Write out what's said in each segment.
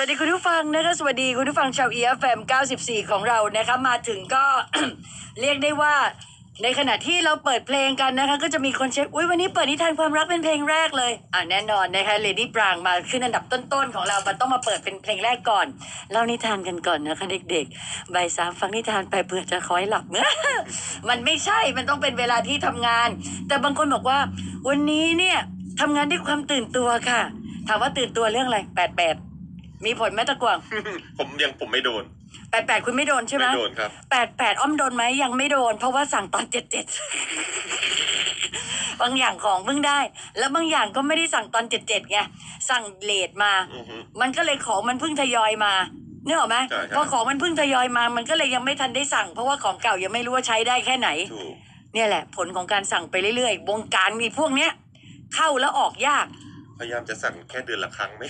วัสดีคุณผู้ฟังนะคะสวัสดีคุณผู้ฟังชาว EFM 94 ของเรานะคะมาถึงก็ เรียกได้ว่าในขณะที่เราเปิดเพลงกันนะคะ ก็จะมีคนเช็คอุ้ยวันนี้เปิดนิทานความรักเป็นเพลงแรกเลยอ่าแน่นอนนะคะเลดี้ปรางมาขึ้นอันดับต้นๆของเรามันต้องมาเปิดเป็นเพลงแรกก่อนเล่านิทานกันก่อนนะคะเด็กๆใบสามฟังนิทานไปเผื่อจะคอยหลับ มันไม่ใช่มันต้องเป็นเวลาที่ทำงาน แต่บางคนบอกว่า วันนี้เนี่ยทำงานด้วยความตื่นตัวค่ะ ถามว่าตื่นตัวเรื่องอะไรแปดแปด มีผลไหมตะกวางผมยังผมไม่โดนแปดแปดคุณไม่โดนใช่ไหมไม่โดนครับแปดแปดอ้อมโดนไหมยังไม่โดน เพราะว่าสั่งตอนเจ็ดเจ็ดบางอย่างของเพิ่งได้ แล้วบางอย่างก็ไม่ได้สั่งตอนเจ็ดเจ็ดไงสั่งเลทมา อือฮึ มันก็เลยของมันเพิ่งทยอยมาเนื้ออกไหมใช่ใช่พอของมันเพิ่งทยอยมา มันก็เลยยังไม่ทันได้สั่ง เพราะว่าของเก่ายังไม่รู้ว่าใช้ได้แค่ไหน ถูกเนี่ยแหละ ผลของการสั่งไปเรื่อยๆวงการมีพวกเนี้ย เข้าแล้วออกยาก พยายามจะสั่งแค่เดือนละครั้งไม่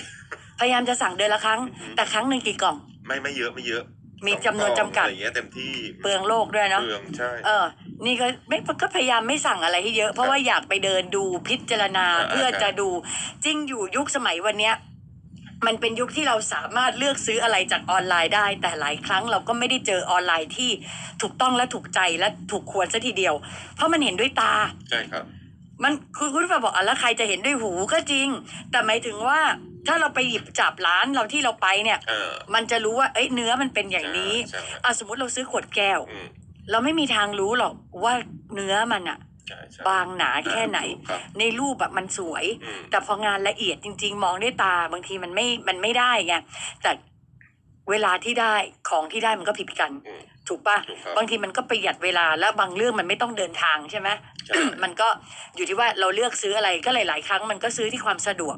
พยายามจะสั่งเดือนละครั้ง อือฮึ แต่ครั้งหนึ่งกี่กล่อง ไม่ไม่เยอะไม่เยอะมีจำนวนจำกัด อะไรอย่างเงี้ยเต็มที่เปลืองโลกด้วยเนาะ เปลืองใช่ เออ นี่ก็ไม่ก็พยายามไม่สั่งอะไรให้เยอะ เพราะว่าอยากไปเดินดูพิจารณาอ่า เพื่อครับจะดูจริงอยู่ยุคสมัยวันเนี้ย มันเป็นยุคที่เราสามารถเลือกซื้ออะไรจากออนไลน์ได้ แต่หลายครั้งเราก็ไม่ได้เจอออนไลน์ที่ถูกต้องและถูกใจและถูกควรซะทีเดียว เพราะมันเห็นด้วยตา ใช่ครับ มันคุณคุณผู้ฟังบอกอะแล้วใครจะเห็นด้วยหูก็จริง แต่หมายถึงว่าถ้าเราไปหยิบจับร้านเราที่เราไปเนี่ย เออมันจะรู้ว่าเอ้ยเนื้อมันเป็นอย่างนี้ใช่ใช่อะสมมติเราซื้อขวดแก้ว อืมเราไม่มีทางรู้หรอกว่าเนื้อมันอะใช่ใช่บางหนาแค่ไหน ถูกครับในรูปแบบมันสวย อืม แต่พองานละเอียดจริง ๆ มองด้วยตาบางทีมันไม่ มันไม่ได้ไง แต่เวลาที่ได้ของที่ได้มันก็ผิดกัน อืมถูกปะถูกครับ บางทีมันก็ประหยัดเวลาแล้วบางเรื่องมันไม่ต้องเดินทางใช่ไหม ใช่ มันก็อยู่ที่ว่าเราเลือกซื้ออะไรก็หลาย ๆ ครั้งมันก็ซื้อที่ความสะดวก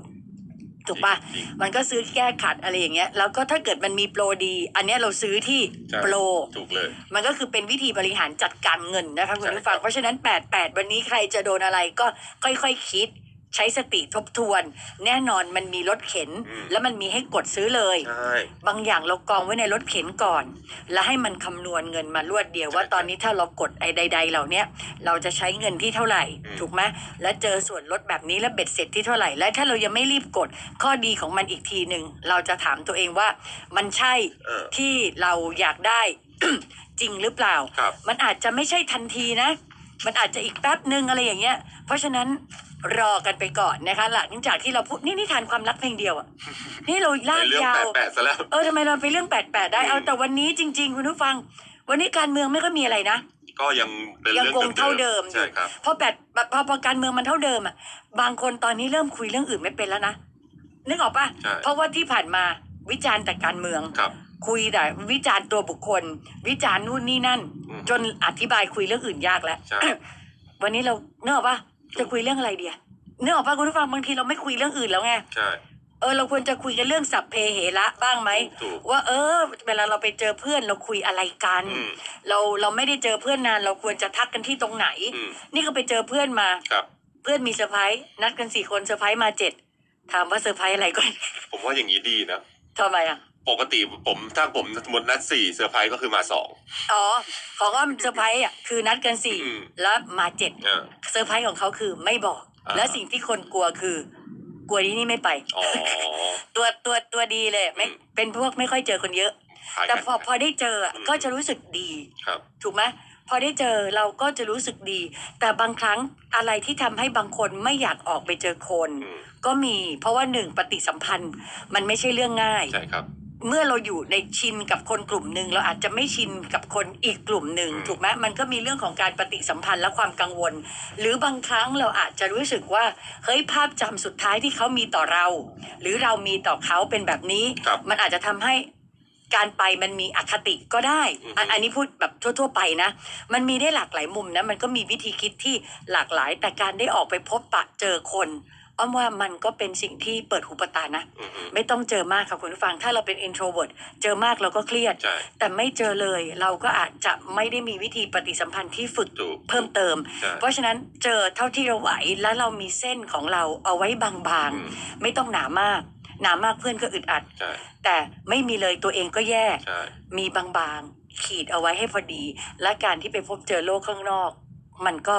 ถูกปะจริงมันก็ซื้อแก้ขัดอะไรอย่างเงี้ย แล้วก็ถ้าเกิดมันมีโปรดี อันเนี้ยเราซื้อที่ใช่โปรถูกเลย มันก็คือเป็นวิธีบริหารจัดการเงินนะคะคุณผู้ฟังใช่ครับเพราะฉะนั้น 88 วันนี้ใครจะโดนอะไรก็ค่อยๆคิด ใช้สติทบทวน แน่นอนมันมีรถเข็นแล้วมันมีให้กดซื้อเลย ใช่ บางอย่างเรากองไว้ในรถเข็นก่อน แล้วให้มันคำนวณเงินมารวดเดียวว่าใช่ตอนนี้ถ้าเรากดไอ้ใด ๆ เหล่าเนี้ยเราจะใช้เงินที่เท่าไหร่ อืม ถูกไหมแล้วเจอส่วนลดแบบนี้แล้วเบ็ดเสร็จที่เท่าไหร่ และถ้าเรายังไม่รีบกด ข้อดีของมันอีกทีหนึ่งเราจะถามตัวเองว่า มันใช่เออ ที่เราอยากได้ จริงหรือเปล่า ครับ มันอาจจะไม่ใช่ทันทีนะ มันอาจจะอีกแป๊บหนึ่งอะไรอย่างเงี้ย เพราะฉะนั้น รอกันไปก่อนนะคะหลังจากที่เราพูดนี่นิทานความรักเพลงเดียวอะนี่เราลาในกเรื่องยาแปวดแปดซะแล้ว เออทำไมเราไปเรื่องแปดแปดได้อืมเอาแต่วันนี้จริง ๆ คุณผู้ฟัง วันนี้การเมืองไม่ค่อยมีอะไรนะ ก็ยังเป็นยังเรื่องคงเท่าเดิมอยู่ใช่ครับ เพราะแปดพอพอการเมืองมันเท่าเดิมอะ บางคนตอนนี้เริ่มคุยเรื่องอื่นไม่เป็นแล้วนะนึกออกปะใช่ เพราะว่าที่ผ่านมาวิจารณ์แต่การเมือง ครับ คุยแต่วิจารณ์ตัวบุคคล วิจารณ์นู่นนี่นั่น อืมจนอธิบายคุยเรื่องอื่นยากแล้ว ใช่ วันนี้เราเนื้ออกปะ จะคุยเรื่องอะไรเดียเนื้อออกปะคุณผู้ฟังบางทีเราไม่คุยเรื่องอื่นแล้วไงใช่ เออเราควรจะคุยกันเรื่องสัพเพเหระบ้างไหมถูกว่าเออ เวลาเราไปเจอเพื่อนเราคุยอะไรกัน อืม เราเราไม่ได้เจอเพื่อนนาน เราควรจะทักกันที่ตรงไหน อืมนี่ก็ไปเจอเพื่อนมา ครับ เพื่อนมีเซอร์ไพรส์นัดกันสี่คนเซอร์ไพรส์มาเจ็ดถามว่าเซอร์ไพรส์อะไรก่อน ผมว่าอย่างนี้ดีนะทำไมอะ ปกติผมถ้าผมสมมตินัดสี่เซอร์ไพรส์ก็คือมาสอง อ๋อ ของอ้อมเซอร์ไพรส์อะคือนัดกันสี่อืม แล้วมาเจ็ดเออเซอร์ไพรส์ของเขาคือไม่บอก อ่า และสิ่งที่คนกลัวคือกลัวนี้นี่ไม่ไป อ๋อ ตัวตัวตัวดีเลยไม่อืม เป็นพวกไม่ค่อยเจอคนเยอะ ขายแต่กันพอพอได้เจออะอืมก็จะรู้สึกดี ครับ ถูกไหมพอได้เจอเราก็จะรู้สึกดี แต่บางครั้งอะไรที่ทำให้บางคนไม่อยากออกไปเจอคน อืมก็มีเพราะว่าหนึ่งปฏิสัมพันธ์ มันไม่ใช่เรื่องง่าย ใช่ครับ เมื่อเราอยู่ในชินกับคนกลุ่มหนึ่งเราอาจจะไม่ชินกับคนอีกกลุ่มหนึ่งอืมถูกไหมมันก็มีเรื่องของการปฏิสัมพันธ์และความกังวล หรือบางครั้งเราอาจจะรู้สึกว่าเฮ้ยภาพจำสุดท้ายที่เขามีต่อเรา หรือเรามีต่อเขาเป็นแบบนี้ครับมันอาจจะทำให้การไปมันมีอคติก็ได้อือฮึอันอันนี้พูดแบบทั่ว ๆ ไปนะ มันมีได้หลากหลายมุมนะ มันก็มีวิธีคิดที่หลากหลาย แต่การได้ออกไปพบปะเจอคน อ้อมว่ามันก็เป็นสิ่งที่เปิดหูเปิดตานะอืมอืมไม่ต้องเจอมากค่ะคุณผู้ฟัง ถ้าเราเป็น introvert เจอมากเราก็เครียดใช่แต่ไม่เจอเลยเราก็อาจจะไม่ได้มีวิธีปฏิสัมพันธ์ที่ฝึกถูกเพิ่มเติมใช่เพราะฉะนั้นเจอเท่าที่เราไหวแล้วเรามีเส้นของเราเอาไว้บางอืมๆไม่ต้องหนามากหนามากเพื่อนก็อึดอัดใช่แต่ไม่มีเลยตัวเองก็แย่ใช่มีบางๆ ขีดเอาไว้ให้พอดี และการที่ไปพบเจอโลกข้างนอก มันก็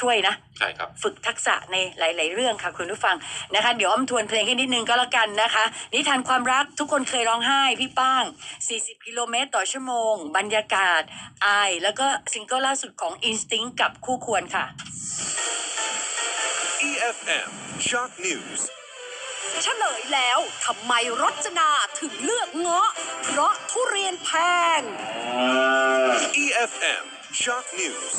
ช่วยนะใช่ครับฝึกทักษะในหลาย ๆ เรื่องค่ะคุณผู้ฟังนะคะ เดี๋ยวอ้อมทวนเพลงให้นิดนึงก็แล้วกันนะคะ นิทานความรักทุกคนเคยร้องไห้พี่ป้าง 40 กิโลเมตรต่อชั่วโมง บรรยากาศอาย แล้วก็ซิงเกิลล่าสุดของ Instinct กับคู่ควรค่ะ EFM Shock News เฉลยแล้วทำไมรจนาถึงเลือกเงาะ เพราะทุเรียนแพง EFM Shock News